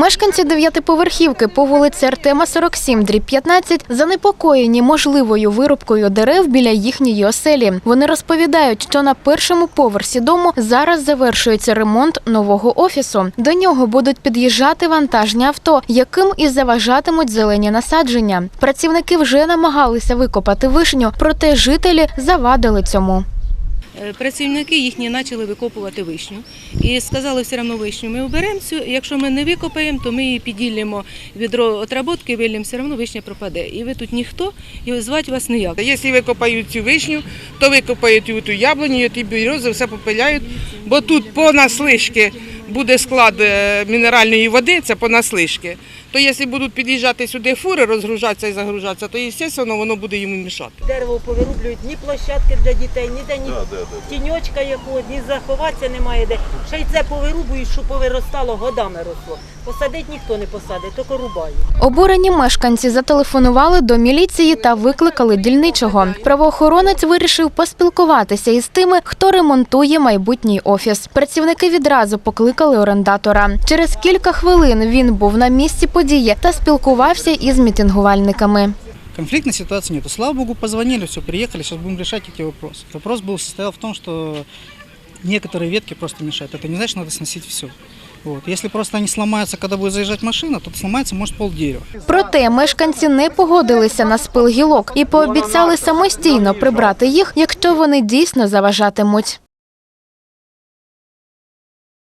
Мешканці дев'ятиповерхівки по вулиці Артема 47, дріб 15, занепокоєні можливою вирубкою дерев біля їхньої оселі. Вони розповідають, що на першому поверсі дому зараз завершується ремонт нового офісу. До нього будуть під'їжджати вантажні авто, яким і заважатимуть зелені насадження. Працівники вже намагалися викопати вишню, проте жителі завадили цьому. Е, Працівники їхні почали викопувати вишню і сказали, все одно вишню ми оберемо цю. Якщо ми не викопаємо, то ми її підділимо відро отработки, вилємо, все одно вишня пропаде. І ви тут ніхто, і звати вас ніяк. Якщо викопають цю вишню, то викопають і ту яблуню, і ті берези, все попиляють, бо тут по наслишки буде склад е, мінеральної води, це по наслишки. То якщо будуть під'їжджати сюди фури, розгружатися і загружатися, то, звісно, воно буде йому мішати. Дерево повирублюють, ні площадки для дітей, ніде ні тіньочка якого, ні заховатися немає де. Ще й це повирубують, що повиростало, годами росло. Посадить ніхто не посадить, тільки рубають. Обурені мешканці зателефонували до міліції та викликали дільничого. Правоохоронець вирішив поспілкуватися із тими, хто ремонтує майбутній офіс. Працівники відразу покликали орендатора. Через кілька хвилин він був на місці події та спілкувався із мітингувальниками. Конфликтной ситуации нету. Слава богу, позвонили, все, приехали, сейчас будем решать эти вопросы. Вопрос был состоял в том, что некоторые ветки просто мешают. Это не значит, что надо сносить все. Вот. Если просто они сломаются, когда будет заезжать машина, то сломается может пол дерева. Проте мешканці не погодилися на спил гілок і пообіцяли самостійно прибрати їх, якщо вони дійсно заважатимуть.